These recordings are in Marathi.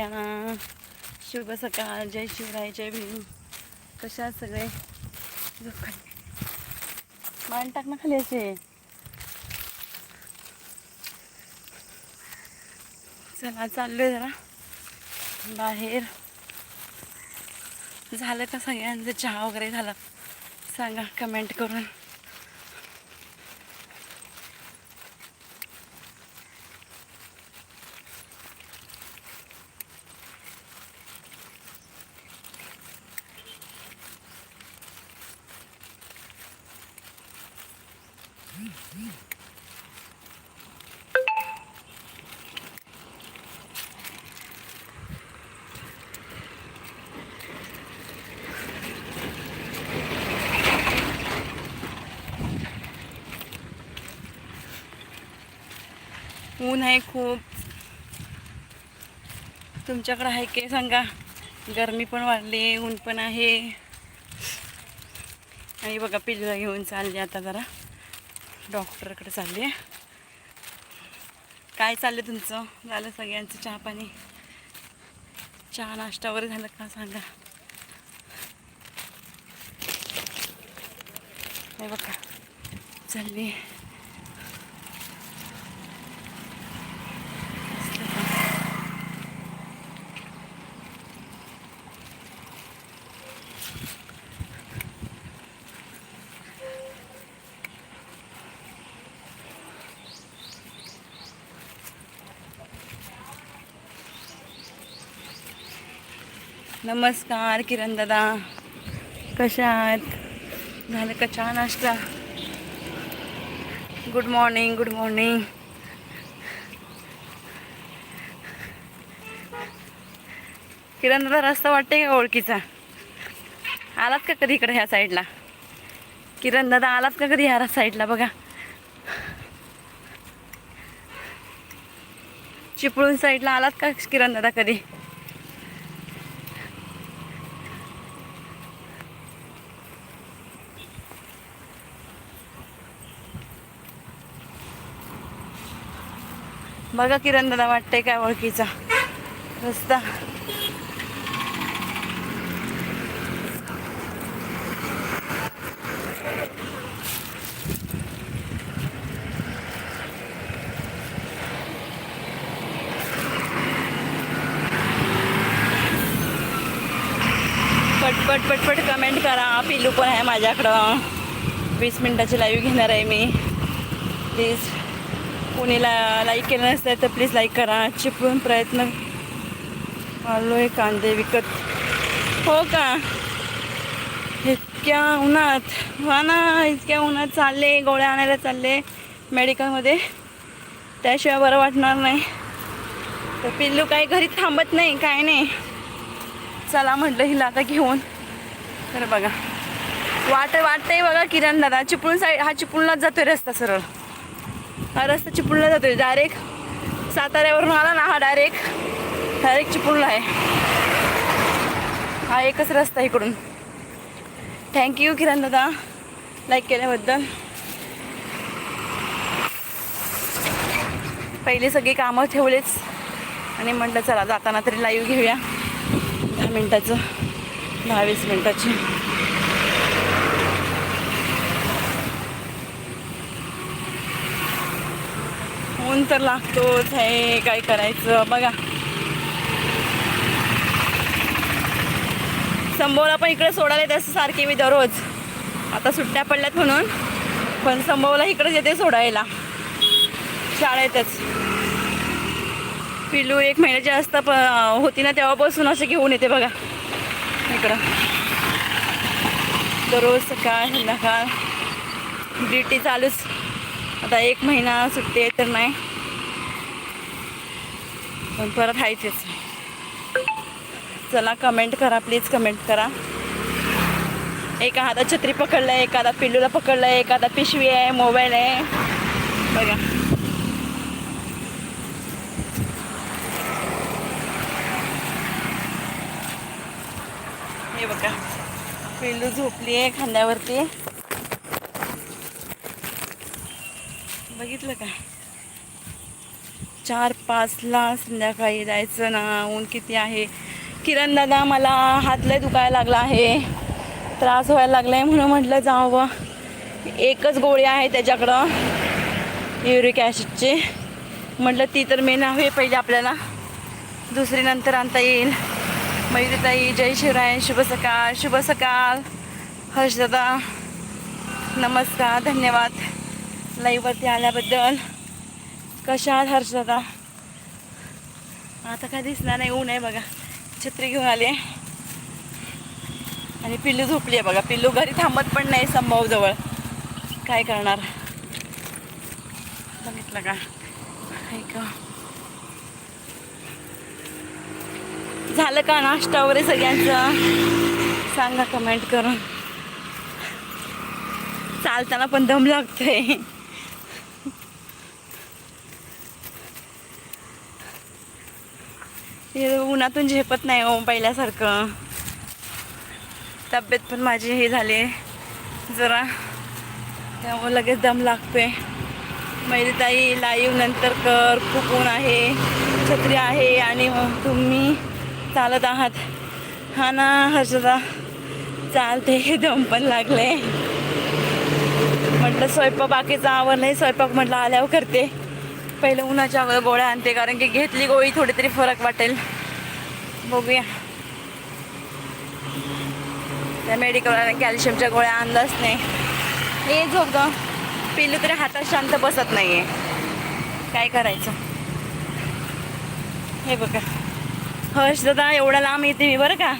सगळ्यांना शुभ सकाळ जय शिवराय जय भीम. कशा सगळे? मान टाक ना खाली असे. चला चाललोय जरा. बाहेर. झालं का सगळ्यांचं चहा वगैरे झालं? सांगा कमेंट करून. ऊन आहे खूप. तुमच्याकडं आहे की सांगा? गरमी पण वाढली ऊन पण आहे. आणि बघा पिल्ला घेऊन चालली आता जरा. डॉक्टरकडे चालले काय चाललं तुमचं? झालं सगळ्यांचं चहा पाणी? चहा नाश्ता वगैरे झालं का सांगा? हे बघा चालली नमस्कार किरण दादा. कशा आहात? झालं का छान नाश्ता? Good morning good morning Kiran दादा रस्ता वाटते का ओळखीचा? आलात का कधी इकडे ह्या साईडला? किरण दादा आलात का कधी ह्या साईडला? बघा. चिपळूण साईडला आलात का किरण दादा कधी? बघा किरण दादा वाटतंय काय ओळखीचा. रस्ता. पटपट पटपट कमेंट करा. पिलू पण आहे माझ्याकडं. वीस मिनटाची लाईव्ह घेणार आहे मी. प्लीज कोणीला लाईक केलं नसतं तर प्लीज लाईक करा. चिपळून प्रयत्न. आलो आहे कांदे विकत. हो का? इतक्या उन्हात. हा ना इतक्या उन्हात चालले गोळ्या आणायला चालले मेडिकलमध्ये त्याशिवाय बरं वाटणार नाही. तर पिल्लू काही घरी थांबत नाही काय नाही. चला म्हटलं हिला आता घेऊन. तर बघा. वाट वाटतंय बघा किरण दादा. चिपळूण साईड हा चिपळूणलाच जातोय रस्ता सरळ. हा रस्ता चिपळूणला जातोय. डायरेक्ट साताऱ्यावरून आला ना हा डायरेक्ट डायरेक्ट चिपळूणला आहे. हा एकच रस्ता इकडून. थँक्यू किरण दादा लाईक केल्याबद्दल. पहिले सगळी कामं ठेवलेच. आणि म्हटलं चला जाताना तरी लाईव्ह घेऊया. दहा मिनटाचं दहा वीस मिनटाची. ऊन तर लागतोच. आहे काय करायचं? बघा. संभवला पण इकडे सोडायला येते असं सारखी मी दररोज. आता सुट्ट्या पडल्यात म्हणून. पण संभवला इकडेच येते सोडायला. शाळेतच. पिलू एक महिन्याची असता प होती ना तेव्हापासून असं घेऊन येते बघा. इकडं. दररोज सकाळ संध्याकाळ. ड्युटी चालूच. आता एक महिना सुट्टी आहे तर नाही. पण परत हायचेच. चला कमेंट करा प्लीज कमेंट करा. एका हातात छत्री पकडलं आहे एखादा पिल्लूला पकडलं आहे एखादा पिशवी आहे मोबाईल आहे. बघा. हे बघा. पिल्लू झोपली आहे खांद्यावरती. बघितलं का? चार पाचला संध्याकाळी जायचं ना. ऊन किती आहे? किरण दादा मला हात लय दुखायला लागला आहे. त्रास व्हायला लागला आहे म्हणून म्हटलं जावं. एकच गोळी आहे त्याच्याकडं. युरिक ॲसिडची. म्हटलं ती तर मेन हवी पाहिजे आपल्याला. दुसरी नंतर आणता येईल. मयुरीताई जय शिवराय शुभ सकाळ शुभ सकाळ. हर्षदादा नमस्कार धन्यवाद. लाईववरती आल्याबद्दल. कशा आहात हर्षदादा? आता काय दिसणार नाही ऊन आहे बघा. छत्री घेऊन आले आणि पिल्लू झोपली आहे बघा. पिल्लू घरी थांबत पण नाही संभावजवळ. काय करणार? बघितलं का? ऐका. झालं का नाश्ता वगैरे सगळ्यांचं? सांगा कमेंट करून. चालताना पण दम लागतोय. हे उन्हातून झेपत नाही हो पहिल्यासारखं. तब्येत पण माझी हे झाली. जरा त्यामुळे लगेच दम लागतोय. मैरीताई लाईव्ह नंतर कर खूप ऊन आहे छत्री आहे आणि हो तुम्ही चालत आहात. हा ना हर्षदा चालते दम पण लागले म्हटलं स्वयंपाक बाकीचा आवडलं स्वयंपाक म्हटलं आल्यावर करते. पहिले उन्हाच्या अगोदर गोळ्या आणते कारण की घेतली गोळी थोडी तरी फरक वाटेल. बघूया. त्या मेडिकलवाल्या कॅल्शियमच्या गोळ्या आणलंच नाही. हे झोप ग. पिल्लू तरी हातात शांत बसत नाही आहे काय करायचं? हे बघा. हर्ष दादा एवढा लांब येते मी बरं का?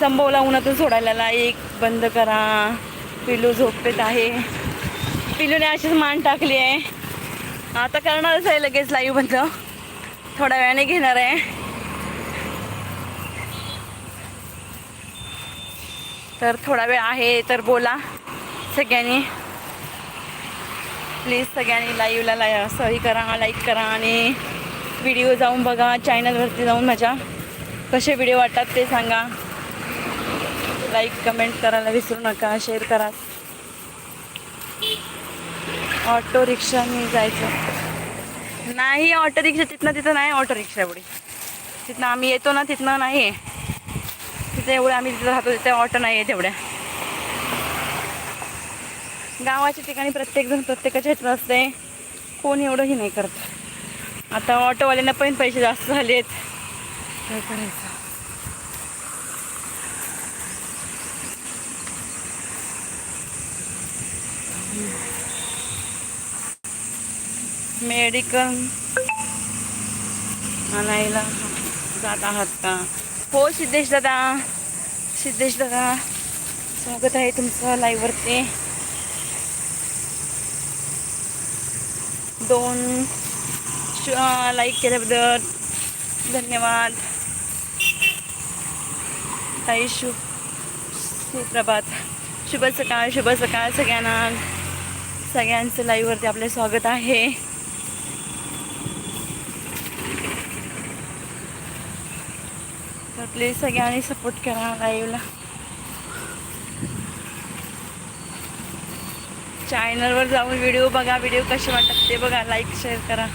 संभवला उन्हातून सोडायला. एक बंद करा. पिल्लू झोपेत आहे. पिल्लूने अशीच मान टाकली आहे. आता करणारच आहे लगेच लाईव्ह बंद थोड्या वेळाने घेणार आहे. तर थोडा वेळ आहे तर बोला. सगळ्यांनी. प्लीज सगळ्यांनी लाईव्हला ला सही करा लाईक करा आणि व्हिडिओ जाऊन बघा चॅनलवरती जाऊन माझ्या. कसे व्हिडिओ वाटतात ते सांगा. लाईक कमेंट करायला विसरू नका शेअर करा. ऑटो रिक्षाने जायचं. नाही ऑटो रिक्षा तिथनं तिथं नाही ऑटो रिक्षा एवढी. तिथनं आम्ही येतो ना तिथनं नाही आहे तिथे एवढं आम्ही तिथं राहतो तिथे ऑटो नाही आहे तेवढ्या. गावाच्या ठिकाणी प्रत्येकजण प्रत्येकाच्या ह्याच्यात असते कोण एवढंही नाही करत. आता ऑटोवाल्यांना पण पैसे जास्त झालेत. काय करायचं? मेडिकल आणायला जात आहात का? हो सिद्धेश दादा. सिद्धेश दादा स्वागत आहे तुमचं लाईव्हवरती. दोन लाईक केल्याबद्दल धन्यवाद. ताई शु सुप्रभात. शुभ सकाळ शुभ सकाळ सगळ्यांना. सगळ्यांचं लाईव्हवरती आपले स्वागत आहे. तर प्लीज सगळ्यांनी सपोर्ट करा लाईव्हला चॅनलवर जाऊन व्हिडिओ बघा व्हिडिओ कसे वाटतात ते बघा लाईक शेअर करा.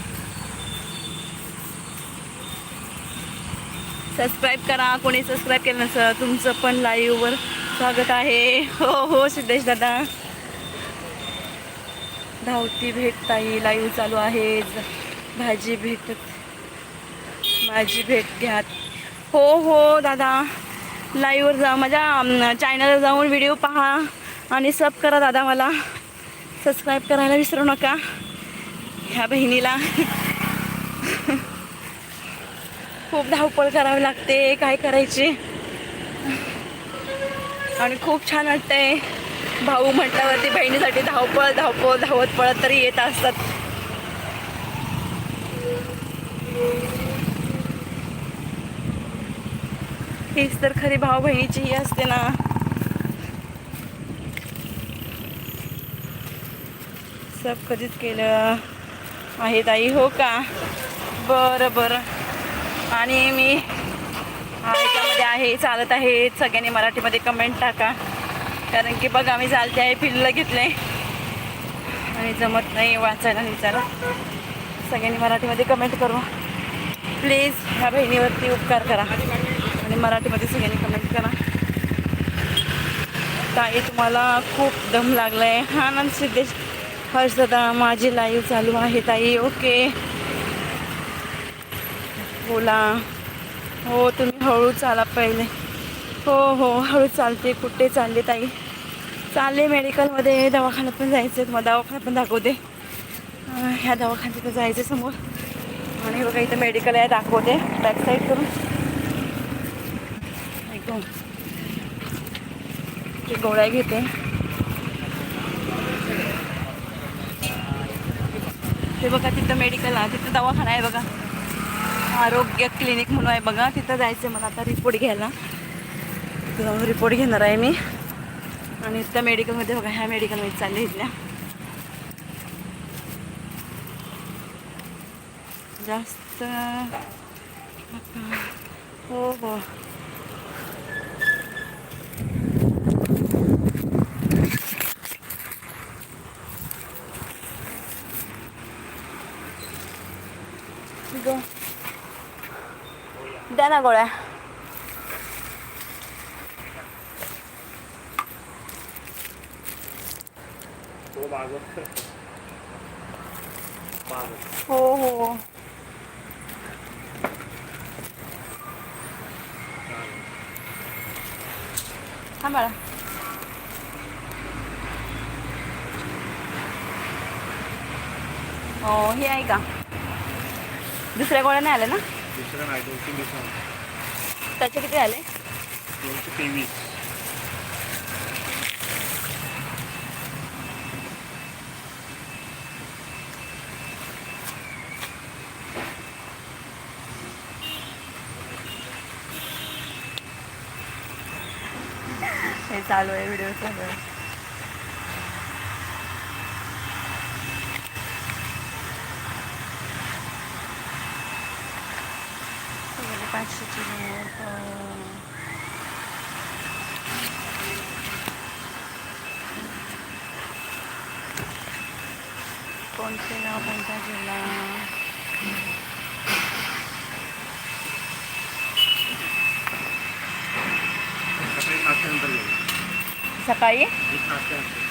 सबस्क्राईब करा कोणी सबस्क्राईब केलं नसं तुमचं पण लाईव्हवर स्वागत आहे. हो हो सिद्धेश दादा. धावती भेट ताई लाईव्ह चालू आहे. भाजी भेटत माझी भेट घ्या. हो हो दादा. लाईव्हवर जा. माझ्या चॅनलवर जाऊन व्हिडिओ पहा आणि सब करा दादा मला. सबस्क्राईब करायला विसरू नका. ह्या बहिणीला. खूप धावपळ करावी लागते. काय करायची? आणि खूप छान वाटतंय. भाऊ म्हटल्यावरती बहिणीसाठी धावपळ धावपळ धावत पळत तरी येत असतात. हीच तर खरी भाऊ बहिणीची ही असते ना. सब कधीच केलं आहे ताई हो का? बरं बरं. आणि मी हा याच्यामध्ये आहे चालत आहे. सगळ्यांनी मराठीमध्ये कमेंट टाका. कारण की बघा मी चालते आहे पिल्लं घेतले आणि जमत नाही वाचायला विचारा. सगळ्यांनी मराठीमध्ये कमेंट करू. प्लीज ह्या बहिणीवरती उपकार करा. आणि मराठीमध्ये सगळ्यांनी कमेंट करा. ताई तुम्हाला खूप दम लागला आहे हा ना सिद्धेश. हर्षदा माझी लाईव्ह चालू आहे ताई. ओके बोला. हो तुम्ही हळू चाला पहिले. हो हो हळू चालते. कुठे चालले ताई? चालले मेडिकलमध्ये दवाखान्यात पण जायचं आहे तुम्हाला. दवाखान्यात पण दाखवते ह्या दवाखान्यात पण जायचं समोर. आणि बघा इथं मेडिकल आहे दाखवते. बॅक साईड करून. एकदम ते गोळ्या घेते. ते बघा तिथं मेडिकल आहे. तिथं दवाखाना आहे बघा. आरोग्य क्लिनिक म्हणून आहे बघा. तिथं जायचं आहे मला आता रिपोर्ट घ्यायला. तिथं जाऊन रिपोर्ट घेणार आहे मी. आणि त्या मेडिकलमध्ये बघा ह्या मेडिकलमध्ये चालले इथल्या. जास्त हो हो ग द्या ना गोळ्या हो हो हा बाळा हो हे आहे का दुसऱ्या गोळ्या नाही आल्या ना दुसरं नाही दोनशे वीस त्याचे किती आले? दोनशे तेवीस. हे चालू आहे व्हिडिओ चालू आहे सगळे पाचशेची नोट अं. कोणते गाव कोणता जिल्हा सकाळी नाश्त्यानंतर घेऊ सकाळी एक नाश्त्यानंतर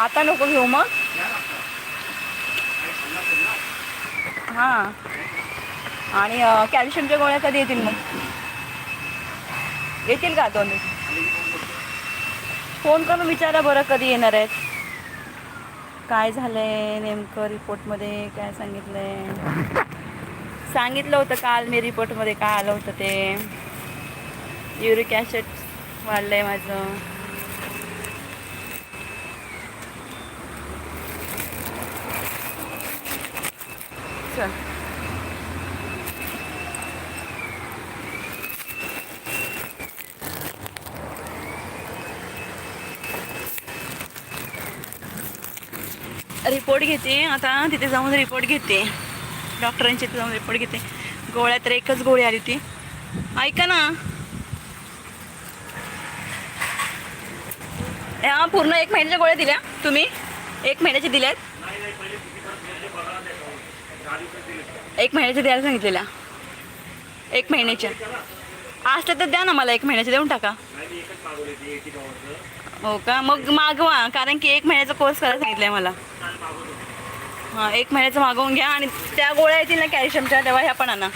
आता नको घेऊ मग हां आणि कॅल्शियमच्या गोळ्या कधी येतील मग? येतील का दोन फोन करून विचारा बरं कधी येणार आहेत. काय झालंय नेमकं रिपोर्टमध्ये? काय सांगितलंय? सांगितलं होतं काल मी रिपोर्टमध्ये काय आलं होतं ते? युरिक ॲसिड वाढलंय माझं. चल. रिपोर्ट घेते. आता तिथे जाऊन रिपोर्ट घेते. डॉक्टरांची तिथे जाऊन रिपोर्ट घेते. गोळ्या तर एकच गोळी आली होती. ऐका ना. ह्या पूर्ण एक महिन्याच्या गोळ्या दिल्या तुम्ही? एक महिन्याच्या दिल्यात? एक महिन्याच्या द्यायला सांगितलेल्या. एक महिन्याच्या. असल्या तर द्या ना मला एक महिन्याच्या देऊन टाका. हो का? मग मागवा कारण की एक महिन्याचा कोर्स करायला सांगितलंय मला. हां एक महिन्याचं मागवून घ्या आणि त्या गोळ्या येतील ना कॅल्शियमच्या तेव्हा ह्या पण आणा.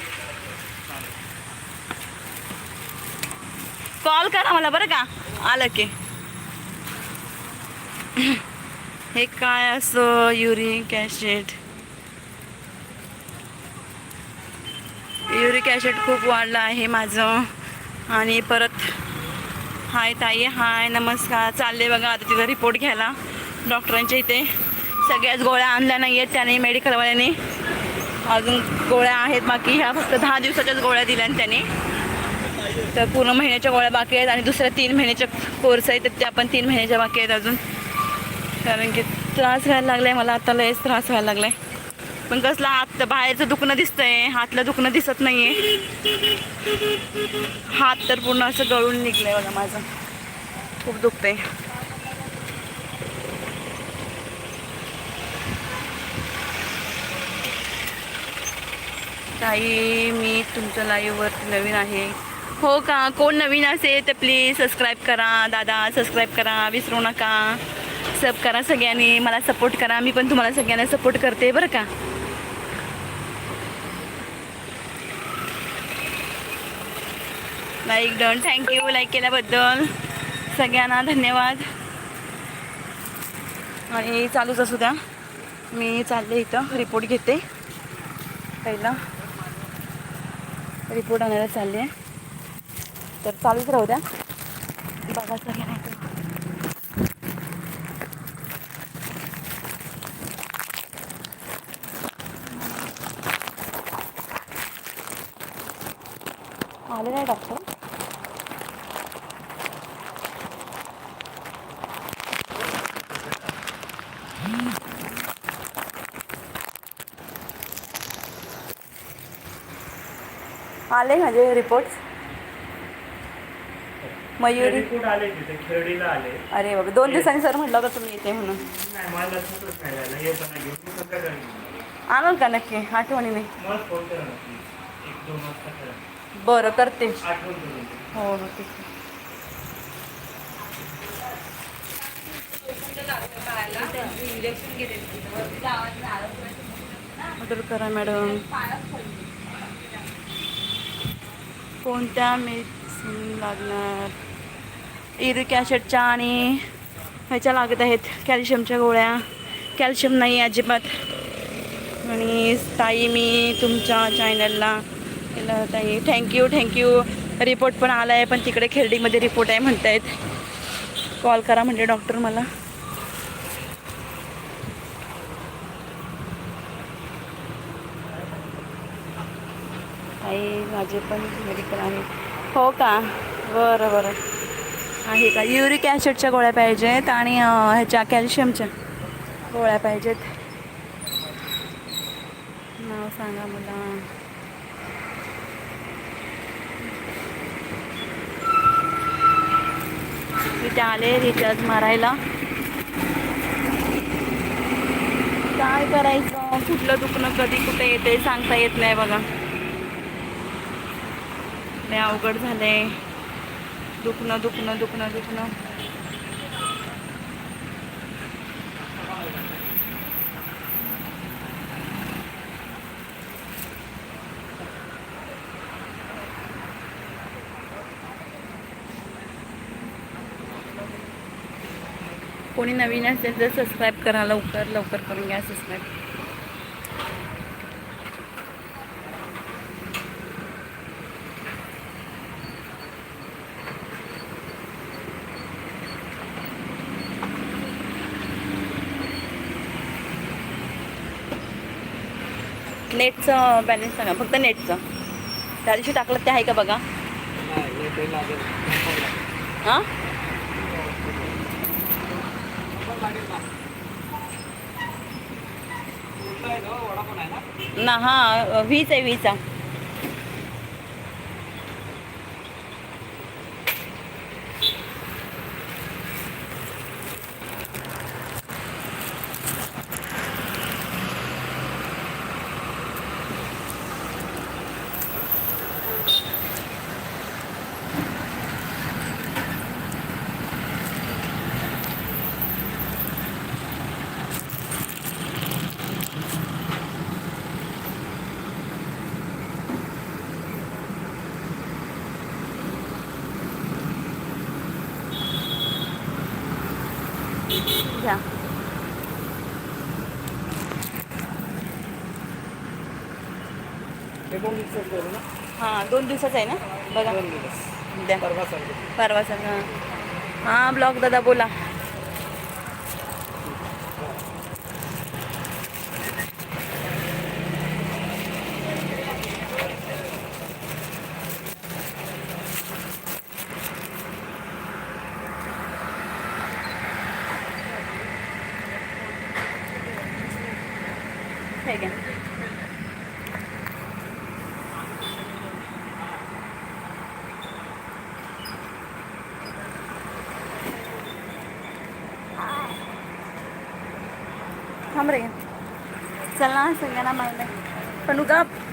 कॉल करा मला बरं का. आलं की. हे काय असं युरिक ॲसिड? युरिक ॲसिड खूप वाढलं आहे माझं. आणि परत हाय ताई हाय नमस्कार. चालले बघा आता तिथं रिपोर्ट घ्यायला. डॉक्टरांच्या इथे. सगळ्याच गोळ्या आणल्या नाही आहेत त्याने मेडिकलवाल्याने अजून गोळ्या आहेत बाकी. ह्या फक्त दहा दिवसाच्याच गोळ्या दिल्या आणि तर पूर्ण महिन्याच्या गोळ्या बाकी आहेत आणि दुसऱ्या तीन महिन्याच्या कोर्स आहेत तर त्या पण तीन महिन्याच्या बाकी आहेत अजून. कारण की त्रास व्हायला लागलाय मला. आता लयच त्रास व्हायला लागलाय. पण कसलं आत बाहेरचं दुखणं दिसतंय. हातलं दुखणं दिसत नाहीये. हात तर पूर्ण असं गळून निघलंय बघा माझं. खूप दुखतंय. ताई मी तुमच्या लाईव्हवरती नवीन आहे. हो का? कोण नवीन असेल तर प्लीज सबस्क्राईब करा. दादा सबस्क्राईब करा. विसरू नका. सब करा सगळ्यांनी. मला सपोर्ट करा. मी पण तुम्हाला सगळ्यांना सपोर्ट करते बरं का? लाईक डन थँक्यू लाईक केल्याबद्दल सगळ्यांना धन्यवाद. आणि चालूच असू द्या. मी चालले इथं. रिपोर्ट घेते. पहिला. रिपोर्ट आणायला चालले. आहे तर चालूच राहू द्या. बघा सगळ्यांना आले नाही डॉक्टर? आले माझे रिपोर्ट मयुरी. रिपोर्ट आले तिथे? आले. अरे बाबा दोन दिवसांनी सर म्हटलं होतं तुम्ही येते म्हणून. नाही मला लक्षातच नाही राहिलं. हे पण घेऊन मी संध्याकाळी येईन. आणाल का नक्की? आठवणीने. मला फोन करा ना please. एक दोन वाजता करा. बरं करते. आठवण करून दे. हो हो ठीक आहे ऑर्डर करा मॅडम. कोणत्या मेडिसिन लागणार? युरिक ॲसिडच्या आणि ह्याच्या लागत आहेत कॅल्शियमच्या गोळ्या. कॅल्शियम नाही अजिबात. आणि ताई मी तुमच्या चॅनलला केलं ताई थँक्यू थँक्यू रिपोर्ट पण आला आहे पण तिकडे खेर्डीमध्ये रिपोर्ट आहे म्हणतायत. कॉल करा म्हणजे डॉक्टर मला. आहे माझे पण मेडिकल आहे. हो का? बरं बरं. आहे का? युरिक ॲसिडच्या गोळ्या पाहिजेत आणि ह्याच्या कॅल्शियमच्या गोळ्या पाहिजेत. नाव सांगा मला. इथे आले रिचार्ज मारायला. काय करायचं? कुठलं दुखणं कधी कुठे येते सांगता येत नाही बघा. लय अवघड झाले दुखणं दुखणं दुखणं दुखणं. कोणी नवीन असेल तर सबस्क्राईब करा लवकर लवकर करून घ्या सबस्क्राईब नेटचं बॅलन्स सांगा फक्त नेटचं. त्या दिवशी टाकलं ते आहे का बघा? हां? ना हां वीज आहे वीचा आहे. हे पण mixच करू ना हां दोन दिवसाचं आहे ना? बघा. दोन दिवस. द्या. परवा परवा हां ब्लॉग दादा बोला ठीक आहे थांब रे चल ना सगळ्यांना